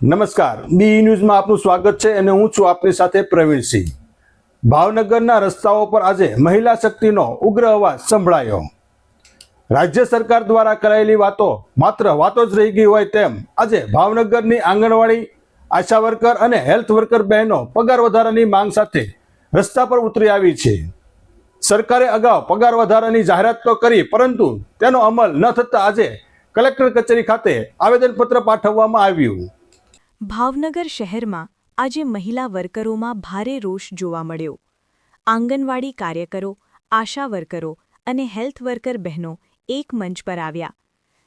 નમસ્કાર. બી ન્યૂઝમાં આપનું સ્વાગત છે અને હું છું આપની સાથે પ્રવીણસિંહ ભાવનગરના રસ્તાઓ પર આજે મહિલા શક્તિનો ઉગ્ર અવાજ સંભળાયો. રાજ્ય સરકાર દ્વારા કરાયેલી વાતો માત્ર વાતો જ રહી ગઈ હોય તેમ આજે ભાવનગરની આંગણવાડી, આશા વર્કર અને હેલ્થ વર્કર બહેનો પગાર વધારાની માંગ સાથે રસ્તા પર ઉતરી આવી છે. સરકારે અગાઉ પગાર વધારાની જાહેરાત તો કરી, પરંતુ તેનો અમલ ન થતાં આજે કલેક્ટર કચેરી ખાતે આવેદનપત્ર પાઠવવામાં આવ્યું. ભાવનગર શહેરમાં આજે મહિલા વર્કરોમાં ભારે રોષ જોવા મળ્યો. આંગણવાડી કાર્યકરો, આશા વર્કરો અને હેલ્થ વર્કર બહેનો એક મંચ પર આવ્યા.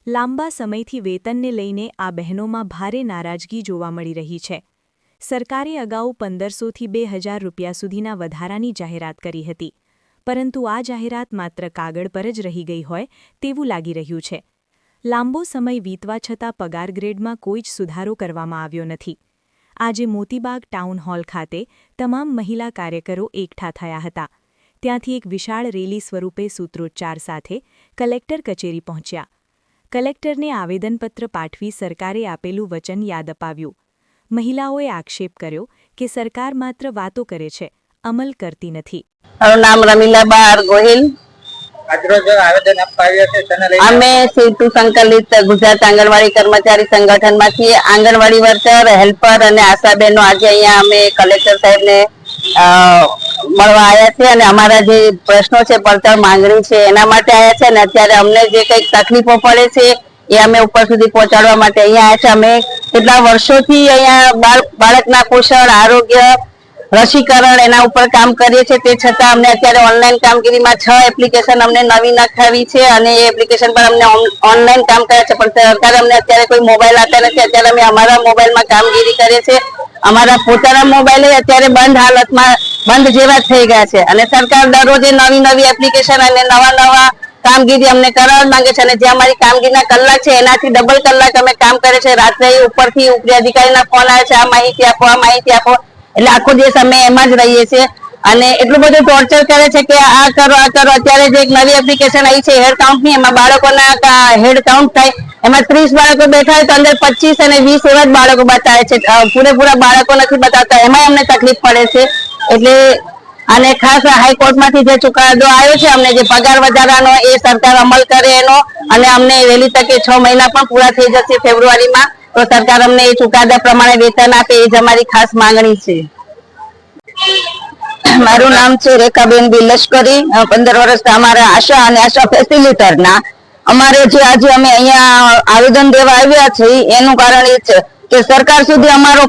લાંબા સમયથી વેતનને લઈને આ બહેનોમાં ભારે નારાજગી જોવા મળી રહી છે. સરકારે અગાઉ પંદરસોથી બે હજાર રૂપિયા સુધીના વધારાની જાહેરાત કરી હતી. પરંતુ આ જાહેરાત માત્ર કાગળ પર જ રહી ગઈ હોય તેવું લાગી રહ્યું છે. લાંબો સમય વીતવા છતાં પગાર ગ્રેડમાં કોઈ જ સુધારો કરવામાં આવ્યો નથી. આજે મોતીબાગ ટાઉન હોલ ખાતે તમામ મહિલા કાર્યકરો એકઠા થયા હતા. ત્યાંથી એક વિશાળ રેલી સ્વરૂપે સૂત્રોચ્ચાર સાથે કલેક્ટર કચેરી પહોંચ્યા. કલેક્ટરને આવેદનપત્ર પાઠવી સરકારે આપેલું વચન યાદ અપાવ્યું. મહિલાઓએ આક્ષેપ કર્યો કે સરકાર માત્ર વાતો કરે છે, અમલ કરતી નથી. મારું નામ રમીલા બાર ગોહિલ. અમે સીટુ સંકલિત ગુજરાત આંગણવાડી કર્મચારી સંગઠનમાંથી આંગણવાડી વર્કર હેલ્પર અને આશા બહેનો આજે અહીંયા અમે કલેક્ટર સાહેબને અ, મળવા આવ્યા છે અને અમારા જે પ્રશ્નો છે પડતર માંગણી છે એના માટે આવ્યા છે અને અત્યારે અમને જે કંઈક તકલીફો પડે છે એ અમે ઉપર સુધી પહોંચાડવા માટે અહીંયા આવ્યા છે. અમે કેટલા વર્ષોથી અહીંયા બાળ બાળકના પોષણ આરોગ્ય રસીકરણ એના ઉપર કામ કરીએ છીએ. તે છતાં અમને અત્યારે ઓનલાઈન કામગીરીમાં છ એપ્લિકેશન અમને નવી નખાવી છે અને એ એપ્લિકેશન પર અમને ઓનલાઈન કામ કર્યા છે. પણ સરકાર અમને અત્યારે કોઈ મોબાઈલ આપતા નથી. અત્યારે અમે અમારા મોબાઈલમાં કામગીરી કરીએ છીએ. અમારા પોતાના મોબાઈલ અત્યારે બંધ હાલતમાં, બંધ જેવા થઈ ગયા છે. અને સરકાર દરરોજે નવી નવી એપ્લિકેશન અને નવા નવા કામગીરી અમને કરાવવા માંગે છે. અને જે અમારી કામગીરીના કલાક છે, એનાથી ડબલ કલાક અમે કામ કરે છે રાત્રે ઉપરથી ઉપરી અધિકારીના ફોન આવે છે. આ માહિતી આપો, આ માહિતી આપો. એટલે આખો દિવસ અમે એમાં જ રહીએ છીએ. અને એટલું બધું ટોર્ચર કરે છે કે આ કરો આ કરો. અત્યારે જે એક નવી એપ્લિકેશન આવી છે હેડ કાઉન્ટની, એમાં બાળકોના હેડ કાઉન્ટ થાય. એમાં ત્રીસ બાળકો બેઠા હોય તો અંદર પચીસ અને વીસ એવા જ બાળકો બતાવે છે. પૂરેપૂરા બાળકો નથી બતાવતા. એમાં અમને તકલીફ પડે છે. એટલે અને ખાસ હાઈકોર્ટમાંથી જે ચુકાદો આવ્યો છે, અમને જે પગાર વધારાનો, એ સરકાર અમલ કરે એનો. અને અમને વહેલી તકે છ મહિના પણ પૂરા થઈ જશે ફેબ્રુઆરીમાં. તો સરકાર અમને એ ચુકાદા પ્રમાણે વેતન આપે એ જ અમારી ખાસ માંગણી છે. મારું નામ છે રેખાબેન બી લશ્કરી પંદર વર્ષથી અમારા આશા અને આશા ફેસિલિટર ના અમારે જે આજે અમે અહીંયા આવેદન દેવા આવ્યા છે, એનું કારણ એ છે કે સરકાર સુધી અમારો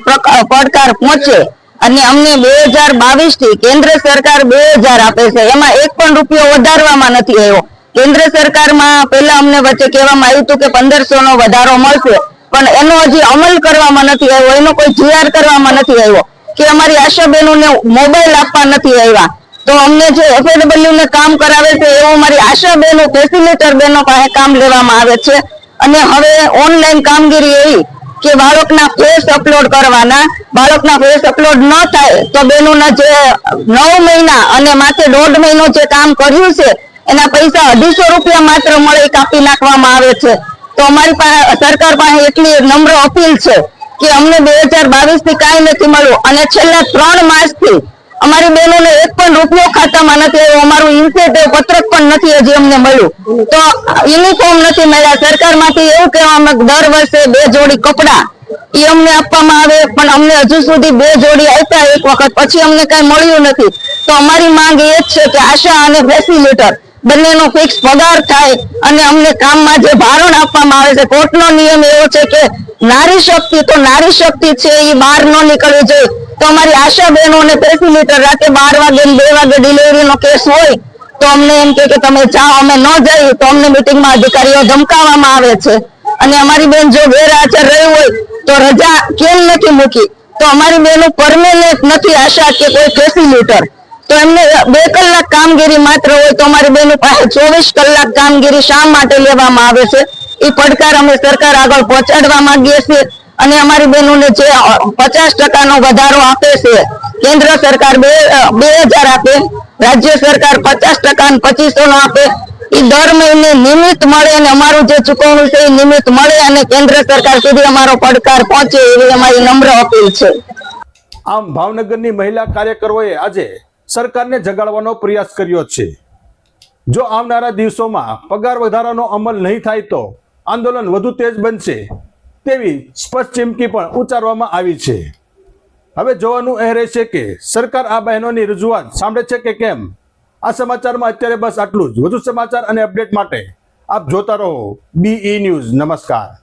પડકાર પહોંચે અને અમને બે હજાર બાવીસથી કેન્દ્ર સરકાર બે હજાર આપે છે. એમાં એક પણ રૂપિયો વધારવામાં નથી આવ્યો. કેન્દ્ર સરકારમાં પહેલા અમને વચ્ચે કહેવામાં આવ્યું હતું કે પંદરસો નો વધારો મળશે. પણ એનો હજી અમલ કરવામાં નથી આવ્યો, એનો કોઈ જીઆર કરવામાં નથી આવ્યો કે અમારી આશા બહેનોને મોબાઈલ આપવા નથી આવ્યા. તો અમને જે એફએડબલ્યુ ને કામ કરાવે છે, એવું અમારી આશા બહેનો ફેસિલિટર બહેનો પાસે કામ લેવામાં આવે છે. અને હવે ઓનલાઈન કામગીરી એવી કે બાળકના ફેસ અપલોડ કરવાના. બાળકના ફેસ અપલોડ ન થાય તો બહેનોના જે નવ મહિના અને માથે દોઢ મહિનો જે કામ કર્યું છે, એના પૈસા અઢીસો રૂપિયા માત્ર મળે કાપી નાખવામાં આવે છે. તો અમારી સરકાર પાસે એટલી નમ્ર અપીલ છે કે અમને બે હજાર બાવીસથી કાંઈ નથી મળ્યું. અને છેલ્લા ત્રણ માસથી અમારી બહેનોને એક પણ રૂપિયો ખાતામાં નથી આવ્યો. અમારું ઇન્સેન્ટિવ પત્રક પણ નથી હજી અમને મળ્યું. તો યુનિફોર્મ નથી મળ્યા. સરકારમાંથી એવું કહેવામાં દર વર્ષે બે જોડી કપડાં એ અમને આપવામાં આવે, પણ અમને હજુ સુધી બે જોડી આપ્યા એક વખત. પછી અમને કઈ મળ્યું નથી. તો અમારી માંગ એ જ છે કે આશા અને ફેસિલિટર બંનેનો ફિક્સ પગાર થાય અને અમને કામમાં જે ભારણ આપવામાં આવે છે, કોર્ટનો નિયમ એવો છે કે નારી શક્તિ તો નારી શક્તિ છે એ બહાર ન નીકળવી જોઈએ. તો અમારી આશા બહેનો અને ફેસિલિટર રાતે બાર વાગે બે વાગે ડિલિવરીનો કેસ હોય, તો અમને એમ કે તમે જાઓ, અમે ન જઈએ, તો અમને મિટિંગમાં અધિકારીઓ ધમકાવવામાં આવે છે. અને અમારી બેન જો ગેરહાજર રહી હોય, તો રજા કેમ નથી મૂકી? તો અમારી બેનો પરમેનન્ટ નથી આશા કે કોઈ ફેસિલિટર તો એમને બે કલાક કામગીરી માત્ર હોય તો અમારી બેનો પાસે ચોવીસ કલાક કામગીરી શા માટે લેવામાં આવે છે? એ પડકાર અમે સરકાર આગળ પહોંચાડવા માંગીએ છીએ અને અમારી બહેનોને જે પચાસ ટકાનો વધારો આપે છે, કેન્દ્ર સરકાર બે બે હજાર આપે, રાજ્ય સરકાર પચાસ ટકા પચીસો નો આપે એ દર મહિને નિમિત્ત મળે અને અમારું જે ચુકવણું છે એ નિમિત્ત મળે અને કેન્દ્ર સરકાર સુધી અમારો પડકાર પહોંચે એવી અમારી નમ્ર અપીલ છે. આમ ભાવનગરની મહિલા કાર્યકરોએ આજે સરકારને જગાડવાનો પ્રયાસ કર્યો છે. જો આવનારા દિવસોમાં પગાર વધારાનો અમલ નહીં થાય તો આંદોલન વધુ તેજ બનશે તેવી સ્પષ્ટ ચીમકી પણ ઉચ્ચારવામાં આવી છે. હવે જોવાનું એ રહેશે કે સરકાર આ બહેનોની રજૂઆત સાંભળે છે કે કેમ? આ સમાચારમાં અત્યારે બસ આટલું જ. વધુ સમાચાર અને અપડેટ માટે આપ જોતા રહો બીઈ ન્યૂઝ નમસ્કાર.